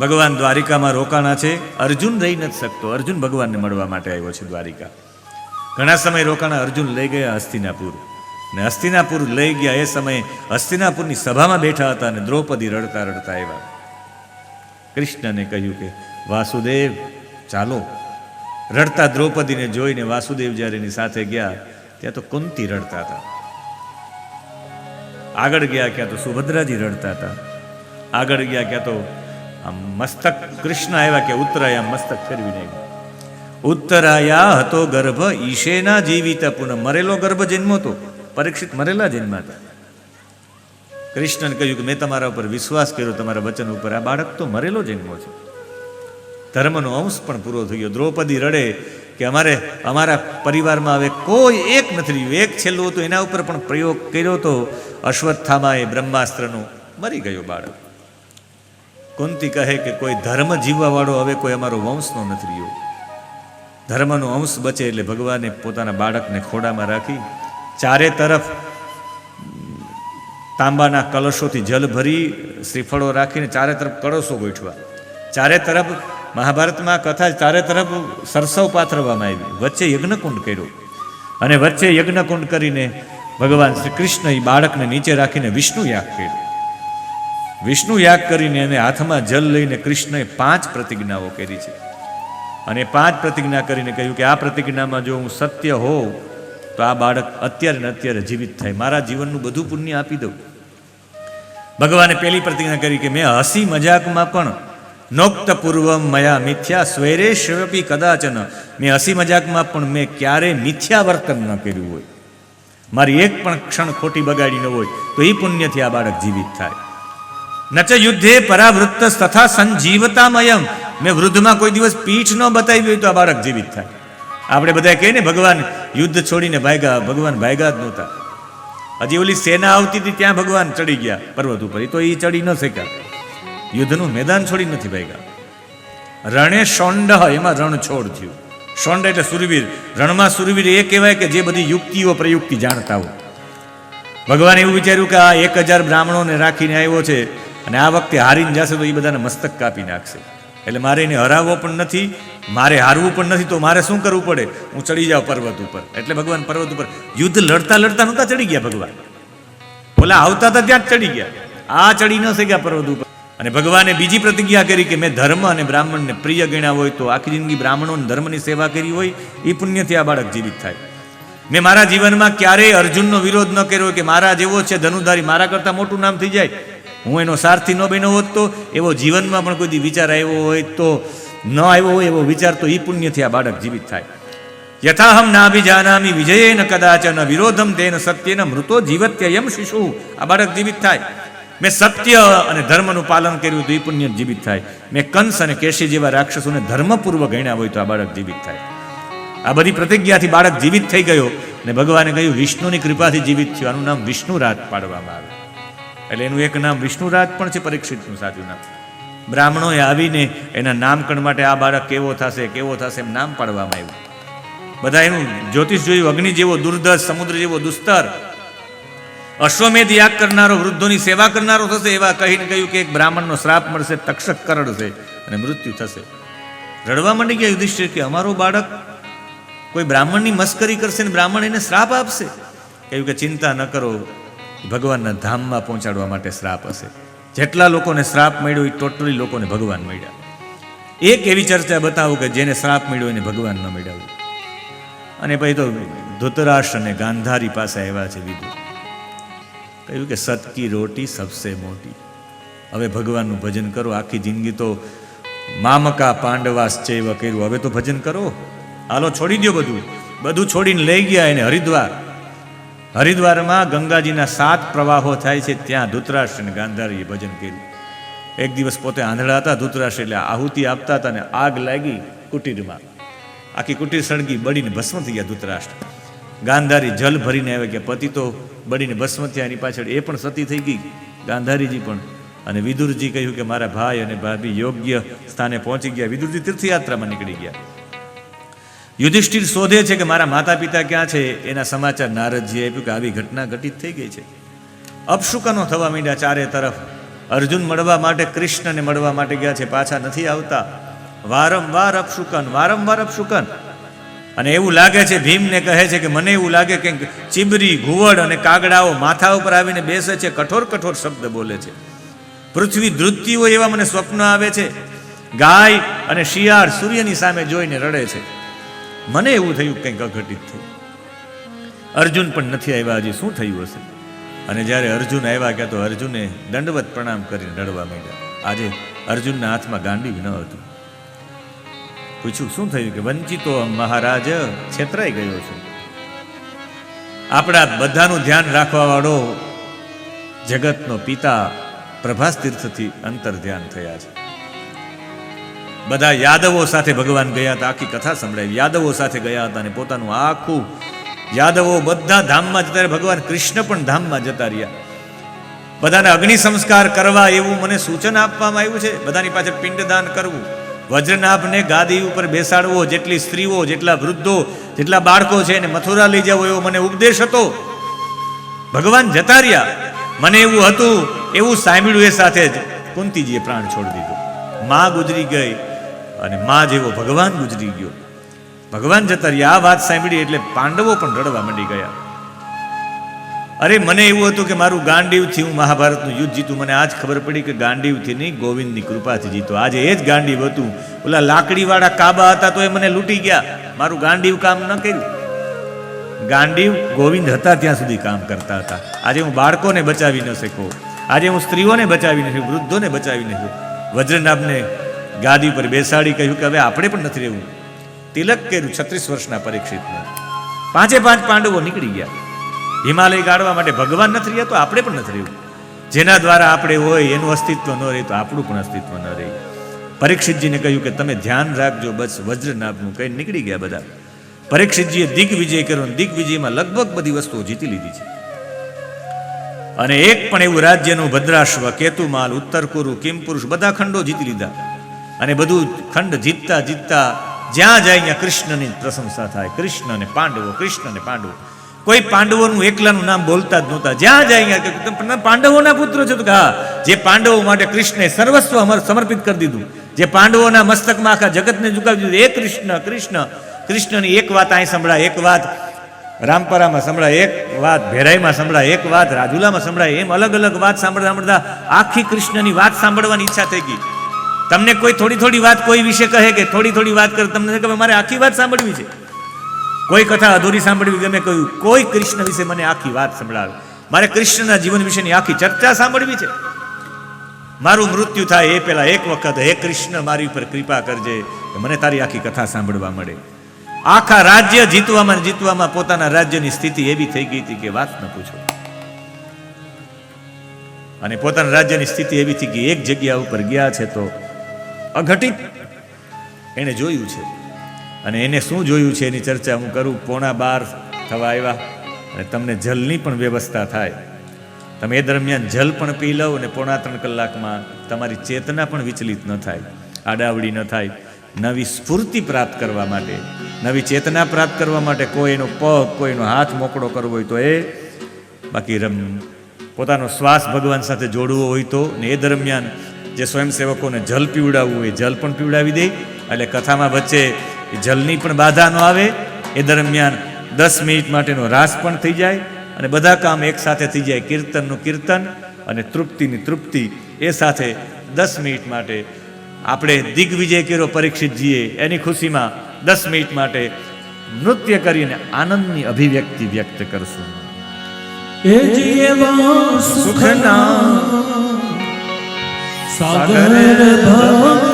ભગવાન દ્વારિકામાં રોકાણા છે. અર્જુન રહી નથી શકતો. અર્જુન ભગવાનને મળવા માટે આવ્યો છે દ્વારિકા. ઘણા સમય રોકાણા અર્જુન લઈ ગયા હસ્તિનાપુર. ને હસ્તિનાપુર લઈ ગયા એ સમયે હસ્તિનાપુરની સભામાં બેઠા હતા અને દ્રૌપદી રડતા રડતા આવ્યા. કૃષ્ણને કહ્યું કે, વાસુદેવ, ચાલો. રડતા દ્રૌપદીને જોઈને વાસુદેવ જ્યારે એની સાથે ગયા, ત્યાં તો કુંતી રડતા હતા. આગળ ગયા ક્યાં તો સુભદ્રાજી રડતા હતા. આગળ ગયા ક્યાં તો આમ મસ્તક કૃષ્ણ આવ્યા કે ઉત્તરાય મસ્તક ફેરવીને આવ્યા ઉત્તરાયા હતો ગર્ભ, ઈશેના જીવિત પુનઃ મરેલો ગર્ભ જન્મો તો પરીક્ષિત મરેલા જન્માતા કૃષ્ણને કહ્યું કે મેં તમારા ઉપર વિશ્વાસ કર્યો, તમારા વચન ઉપર આ બાળક તો મરેલો જન્મો છે. ધર્મનો અંશ પણ પૂરો થઈ ગયો. દ્રૌપદી રડે કે અમારે, અમારા પરિવારમાં હવે કોઈ એક નથી રહ્યું. એક છેલ્લું હતું, એના ઉપર પણ પ્રયોગ કર્યો તો અશ્વત્થામાએ બ્રહ્માસ્ત્રનો મરી ગયો બાળક. કુંતી કહે કે કોઈ ધર્મ જીવવાવાળો હવે કોઈ અમારો વંશનો નથી રહ્યો. ધર્મનો અંશ બચે એટલે ભગવાને પોતાના બાળકને ખોડામાં રાખી ચારે તરફ તાંબાના કલશોથી જલ ભરી શ્રીફળો રાખીને ચારે તરફ કળશો ગોઠવા ચારે તરફ મહાભારતમાં કથા ચારે તરફ સરસવ પાથરવામાં આવી. વચ્ચે યજ્ઞકુંડ કર્યો. અને વચ્ચે યજ્ઞકુંડ કરીને ભગવાન શ્રી કૃષ્ણ એ બાળકને નીચે રાખીને વિષ્ણુ યાગ કર્યો. વિષ્ણુ યાગ કરીને એને હાથમાં જલ લઈને કૃષ્ણએ પાંચ પ્રતિજ્ઞાઓ કરી છે. અને પાંચ પ્રતિજ્ઞા કરીને કહ્યું કે આ પ્રતિજ્ઞામાં જો હું સત્ય હોઉં, તો આ બાળક અત્યારે ને અત્યારે જીવિત થાય. મારા જીવનનું બધું પુણ્ય આપી દઉં. ભગવાને પહેલી પ્રતિજ્ઞા કરી કે મેં હસી મજાકમાં પણ નોક્ત પૂર્વમ મયા મિથ્યા સ્વૈરે શવપી કદાચન. મેં હસી મજાકમાં પણ મેં ક્યારે મિથ્યા વર્તન ન કર્યું હોય. મારી એક પણ ક્ષણ ખોટી બગાડી ન હોય, તો એ પુણ્યથી આ બાળક જીવિત થાય. નચ યુદ્ધે પરાવૃત્ત તથા સંજીવતામયમ મેં વૃદ્ધમાં કોઈ દિવસ પીઠ ન બતાવી હોય તો આ બાળક જીવિત થાય. આપણે બધા કહીએ ને, ભગવાન યુદ્ધ છોડીને ભાગ્યા, ભગવાન ભાગ્યા જ નહોતા. હજી ઓલી સેના આવતી હતી ત્યાં ભગવાન ચડી ગયા પર્વત ઉપર. એ તો એ ચડી ન શક્યા. યુદ્ધનું મેદાન છોડી નથી ભાગ્યા. રણે શોંડ એમાં રણ છોડ થયું. શોંડ એટલે સુરવીર. રણમાં સુરવીર એ કહેવાય કે જે બધી યુક્તિઓ, પ્રયુક્તિ જાણતા હોય. ભગવાને એવું વિચાર્યું કે આ એક હજાર બ્રાહ્મણોને રાખીને આવ્યો છે. અને આ વખતે હારીને જશે તો એ બધાને મસ્તક કાપી નાખશે. એટલે મારે એને હરાવવો પણ નથી, મારે હારવું પણ નથી, તો મારે શું કરવું પડે? હું ચડી જાઉં પર્વત ઉપર. એટલે ભગવાન પર્વત ઉપર યુદ્ધ લડતા લડતા નહોતા ચડી ગયા ભગવાન. ઓલા આવતા હતા ત્યાં જ ચડી ગયા. આ ચડી ન શક્યા પર્વત ઉપર. અને ભગવાને બીજી પ્રતિજ્ઞા કરી કે મેં ધર્મ અને બ્રાહ્મણને પ્રિય ગણ્યા હોય તો આખી જિંદગી બ્રાહ્મણો ધર્મની સેવા કરી હોય એ પુણ્યથી આ બાળક જીવિત થાય. મેં મારા જીવનમાં ક્યારેય અર્જુનનો વિરોધ ન કર્યો કે મારા જેવો છે ધનુધારી મારા કરતાં મોટું નામ થઈ જાય. હું એનો સારથી ન બન્યો હોત તો, એવો જીવનમાં પણ કોઈ વિચાર આવ્યો હોય તો, ન આવ્યો હોય એવો વિચાર તો એ પુણ્યથી આ બાળક જીવિત થાય. યથાહમ નાભિજાનામી વિજયેન કદાચન વિરોધમ તેન સત્યેન મૃતો જીવત્યયમ શિશુ. આ બાળક જીવિત થાય. મેં સત્ય અને ધર્મનું પાલન કર્યું તો એ પુણ્ય જીવિત થાય. મેં કંસ અને કેશી જેવા રાક્ષસોને ધર્મપૂર્વ ગણ્યા હોય તો આ બાળક જીવિત થાય. આ બધી પ્રતિજ્ઞાથી બાળક જીવિત થઈ ગયો અને ભગવાને કહ્યું, વિષ્ણુની કૃપાથી જીવિત થયું. આનું નામ વિષ્ણુ રાત પાડવામાં આવે. એટલે એનું એક નામ વિષ્ણુરાજ પણ છે પરીક્ષિતનું સાચું નામ. બ્રાહ્મણોએ આવીને એના નામકરણ માટે આ બાળક કેવો થશે કેવો થશે એમ નામ પાડવામાં આવ્યું. બધા એનું જ્યોતિષ જોયું, અગ્નિ જેવો દુર્ધર, સમુદ્ર જેવો દુસ્તર. અશ્વમેધ યાગ કરનારો, વૃદ્ધોની સેવા કરનારો થશે એવા કહીને કહ્યું કે એક બ્રાહ્મણનો શ્રાપ મળશે, તક્ષક કરડશે અને મૃત્યુ થશે. રડવા માંડી ગયા યુધિષ્ઠિર કે અમારો બાળક કોઈ બ્રાહ્મણની મસ્કરી કરશે ને બ્રાહ્મણ એને શ્રાપ આપશે? કહ્યું કે ચિંતા ન કરો ભગવાનના ધામમાં પહોંચાડવા માટે શ્રાપ હશે. જેટલા લોકોને શ્રાપ મળ્યો એ ટોટલી લોકોને ભગવાન મળ્યા. એક એવી ચર્ચા બતાવું કે જેને શ્રાપ મળ્યો એને ભગવાન ન મળ્યા. અને પછી તો ધૃતરાષ્ટ્ર અને ગાંધારી પાસે આવ્યા છે વિદુર કહ્યું કે સતકી રોટી સબસે મોટી. હવે ભગવાનનું ભજન કરો. આખી જિંદગી તો મામકા પાંડવાસ ચૈવ કર્યું. હવે તો ભજન કરો. હાલો, છોડી દો બધું. બધું છોડીને લઈ ગયા એને હરિદ્વાર. હરિદ્વારમાં ગંગાજીના સાત પ્રવાહો થાય છે, ત્યાં ધૃતરાષ્ટ્ર અને ગાંધારીએ ભજન કર્યું. એક દિવસ પોતે આંધળા હતા, ધૃતરાષ્ટ્ર એટલે આહુતિ આપતા હતા અને આગ લાગી કુટીરમાં. આખી કુટીર સળગી, બળીને ભસ્મ થઈ ગયા ધૂતરાષ્ટ્ર. ગાંધારી જલ ભરીને આવે કે પતિ તો બળીને ભસ્મ થયા, એની પાછળ એ પણ સતી થઈ ગઈ. ગાંધારીજી પણ. અને વિદુરજી કહ્યું કે મારા ભાઈ અને ભાભી યોગ્ય સ્થાને પહોંચી ગયા. વિદુરજી તીર્થયાત્રામાં નીકળી ગયા. યુધિષ્ઠિર શોધે છે કે મારા માતા પિતા ક્યાં છે? એના સમાચાર નારદજીએ આપ્યું કે આવી ઘટના ઘટિત થઈ ગઈ છે. અપશુકનો થવા માંડ્યા ચારે તરફ. અર્જુન મળવા માટે, કૃષ્ણને મળવા માટે ગયા છે. પાછા નથી આવતા. વારંવાર અપશુકન વારંવાર અપશુકન. અને એવું લાગે છે, ભીમને કહે છે કે મને એવું લાગે કે ચીબરી, ઘુવડ અને કાગડાઓ માથા ઉપર આવીને બેસે છે, કઠોર કઠોર શબ્દ બોલે છે. પૃથ્વી ધૃતિઓ એવા મને સ્વપ્ન આવે છે. ગાય અને શિયાળ સૂર્યની સામે જોઈને રડે છે. મને એવું થયું કંઈક અઘટિત થયું. અર્જુન પણ નથી આવ્યા, હજી શું થયું હશે? અને જ્યારે અર્જુન આવ્યા ગયા તો અર્જુને દંડવત પ્રણામ કરીને રડવા માંડ્યા. આજે અર્જુનના હાથમાં ગાંડી ન હતું. પૂછ્યું, શું થયું કે વંચિતો મહારાજ છેતરાઈ ગયો છે? આપણા બધાનું ધ્યાન રાખવા વાળો જગતનો પિતા પ્રભાસ તીર્થથી અંતર ધ્યાન થયા છે. બધા યાદવો સાથે ભગવાન ગયા હતા, આખી કથા સંભળાવી યાદવો સાથે ગયા હતા અને પોતાનું આખું યાદવો બધા ધામમાં જતા ભગવાન કૃષ્ણ પણ ધામમાં જતા રહ્યા. બધાને અગ્નિ સંસ્કાર કરવા એવું મને સૂચન આપવામાં આવ્યું છે. બધાની પાસે પિંડદાન કરવું. વજ્રનાભને ગાદી ઉપર બેસાડવો, જેટલી સ્ત્રીઓ, જેટલા વૃદ્ધો, જેટલા બાળકો છે એને મથુરા લઈ જવો એવો મને ઉપદેશ હતો. ભગવાન જતા રહ્યા. મને એવું હતું, એવું સાંભળ્યું એ સાથે જ કુંતીજીએ પ્રાણ છોડી દીધો. માં ગુજરી ગઈ. અને માં જેવો ભગવાન ગુજરી ગયો. ભગવાન જતા રહ્યા આ વાત સાંભળી એટલે પાંડવો પણ રડવા માંડી ગયા. અરે મને એવું હતું કે મારું ગાંડીવથી હું મહાભારતનું યુદ્ધ જીતું. મને આજ ખબર પડી કે ગાંડીવથી નહીં, ગોવિંદની કૃપાથી જીતો. આજે એ જ ગાંડીવ હતું. ઓલા લાકડીવાળા કાબા હતા તો એ મને લૂંટી ગયા. મારું ગાંડીવ કામ ન કર્યું. ગાંડીવ, ગોવિંદ હતા ત્યાં સુધી કામ કરતા હતા. આજે હું બાળકોને બચાવી ન શક્યો. આજે હું સ્ત્રીઓને બચાવી ન શક્યો, વૃદ્ધોને બચાવી ન વજ્રનાભને ગાદી પર બેસાડી કહ્યું કે હવે આપણે પણ નથી રહેવું. તિલક કર્યું છત્રીસ વર્ષના પરીક્ષિતને. પાંચે પાંચ પાંડવો નીકળી ગયા. હિમાલય ગાળવા માટે ભગવાન નથી રહ્યા તો આપણે પણ નથી રહેવું. જેના દ્વારા આપણે હોય એનું અસ્તિત્વ ન રહે તો આપણું પણ અસ્તિત્વ ન રહે. પરીક્ષિતજીને કહ્યું કે તમે ધ્યાન રાખજો, બસ વજ્રનાભનું કઈ નીકળી ગયા બધા. પરીક્ષિતજીએ દિગ્વિજય કર્યો દિગ્વિજયમાં લગભગ બધી વસ્તુઓ જીતી લીધી છે. અને એક પણ એવું રાજ્યનું ભદ્રાશ્વ, કેતુમાલ, ઉત્તર કુરુ કિમપુરુષ બધા ખંડો જીતી લીધા. અને બધું ખંડ જીતતા જીતતા જ્યાં જાય ત્યાં કૃષ્ણની પ્રશંસા થાય. કૃષ્ણ અને પાંડવો કૃષ્ણ અને પાંડવો. કોઈ પાંડવોનું એકલાનું નામ બોલતા જ નહોતા. જ્યાં જાય ત્યાં પાંડવોના પુત્રો છો તો હા, જે પાંડવો માટે કૃષ્ણે સર્વસ્વ અમર, સમર્પિત કરી દીધું. જે પાંડવોના મસ્તકમાં આખા જગતને ઝુકાવી દીધું. એ કૃષ્ણ કૃષ્ણ, કૃષ્ણની એક વાત અહીં સંભળાય, એક વાત રામપરામાં સંભળાય, એક વાત ભેરાઈમાં સંભળાય, એક વાત રાજુલામાં સંભળાય. એમ અલગ અલગ વાત સાંભળતા સાંભળતા આખી કૃષ્ણની વાત સાંભળવાની ઈચ્છા થઈ ગઈ. તમને કોઈ થોડી થોડી વાત કોઈ વિશે કહે કે થોડી થોડી વાત કરે, તમને કે મારે આખી વાત સાંભળવી છે. કોઈ કથા અધૂરી સાંભળવી ગમે કહ્યું કોઈ કૃષ્ણ વિશે મને આખી વાત સંભળાવે. મારે કૃષ્ણના જીવન વિશેની આખી ચર્ચા સાંભળવી છે. મારું મૃત્યુ થાય એ પહેલા એક વખત, હે કૃષ્ણ, મારી ઉપર કૃપા કરજે મને તારી આખી કથા સાંભળવા મળે. આખા રાજ્ય જીતવામાં જીતવામાં પોતાના રાજ્યની સ્થિતિ એવી થઈ ગઈ હતી કે વાત ન પૂછો. અને પોતાના રાજ્યની સ્થિતિ એવી થઈ ગઈ, એક જગ્યા ઉપર ગયા છે તો અઘટિત. એણે જોયું છે. અને એને શું જોયું છે એની ચર્ચા હું કરું. પોણા બાર થવા આવ્યા અને તમને જલની પણ વ્યવસ્થા થાય. તમે એ દરમિયાન જલ પણ પી લો અને પોણા ત્રણ કલાકમાં તમારી ચેતના પણ વિચલિત ન થાય. આડાવડી ન થાય. નવી સ્ફૂર્તિ પ્રાપ્ત કરવા માટે, નવી ચેતના પ્રાપ્ત કરવા માટે કોઈનો પગ કોઈનો હાથ મોકળો કરવો હોય તો એ બાકી રમ, પોતાનો શ્વાસ ભગવાન સાથે જોડવો હોય તો, ને એ દરમિયાન જે સ્વયંસેવકોને જલ પીવડાવવું હોય જલ પણ પીવડાવી દે એટલે કથામાં વચ્ચે જલની પણ બાધા ન આવે. એ દરમિયાન દસ મિનિટ માટેનો રાસ પણ થઈ જાય અને બધા કામ એક સાથે થઈ જાય કીર્તનનું કીર્તન અને તૃપ્તિની તૃપ્તિ. એ સાથે દસ મિનિટ માટે આપણે દિગ્વિજય કર્યો પરીક્ષિતજીએ એની ખુશીમાં દસ મિનિટ માટે નૃત્ય કરીને આનંદની અભિવ્યક્તિ વ્યક્ત કરશું. એ સુખના સાગર ભગવાન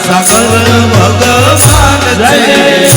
સાગર ભગવાન જય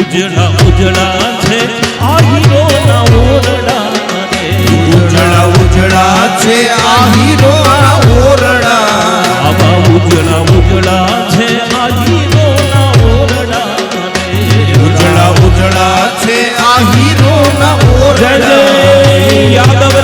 ઉજળા ઉજળા છે. આ હીરોના ઓરડા ઉજળા ઉજળા છે આ હીરોના ઓરડા. આવા ઉજળા ઉજળા છે આ હીરોના ઓરડા ઉજળા ઉજળા છે આ હીરોના ઓરડા યાદવ